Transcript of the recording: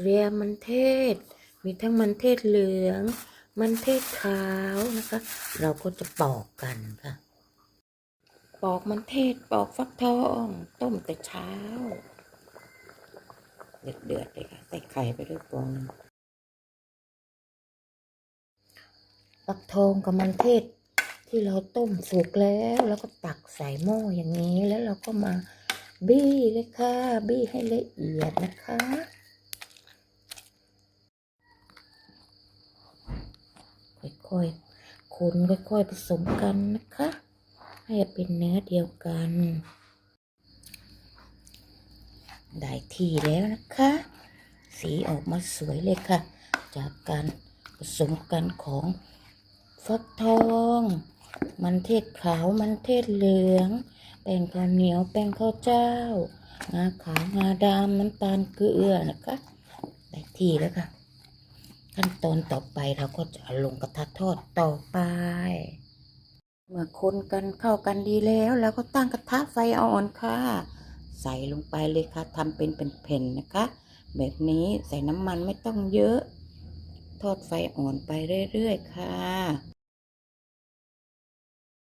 เตรียมมันเทศ มีทั้งมันเทศเหลือง มันเทศขาวนะคะ เราก็จะปอกกันค่ะ ปอกมันเทศปอกฟักทอง ต้มแต่เช้า เดือดเดือดๆเลยค่ะ ใส่ไข่ไปด้วยฟองนึงฟักทองกับมันเทศที่เราต้มสุกแล้วแล้วก็ตักใส่หม้ออย่างนี้แล้วเราก็มาบี้เลยค่ะ บี้ให้ละเอียดนะคะ ค่อยๆคนค่อยๆผสมกันนะคะ ให้เป็นเนื้อเดียวกัน ได้ที่แล้วนะคะ สีออกมาสวยเลยค่ะ จากการผสมกันของฟักทอง มันเทศขาว มันเทศเหลือง แป้งข้าวเหนียว แป้งข้าวเจ้า งาขาว งาดำน้ำตาลเกลือนะคะ ได้ที่แล้วค่ะ ขั้นตอนต่อไปเราก็จะลงกระทะทอดต่อไป เมื่อคนกันเข้ากันดีแล้วแล้วก็ตั้งกระทะไฟอ่อนค่ะ ใส่ลงไปเลยค่ะทำเป็นเป็นแผ่นนะคะ แบบนี้ใส่น้ำมันไม่ต้องเยอะ ทอดไฟอ่อนไปเรื่อยๆค่ะ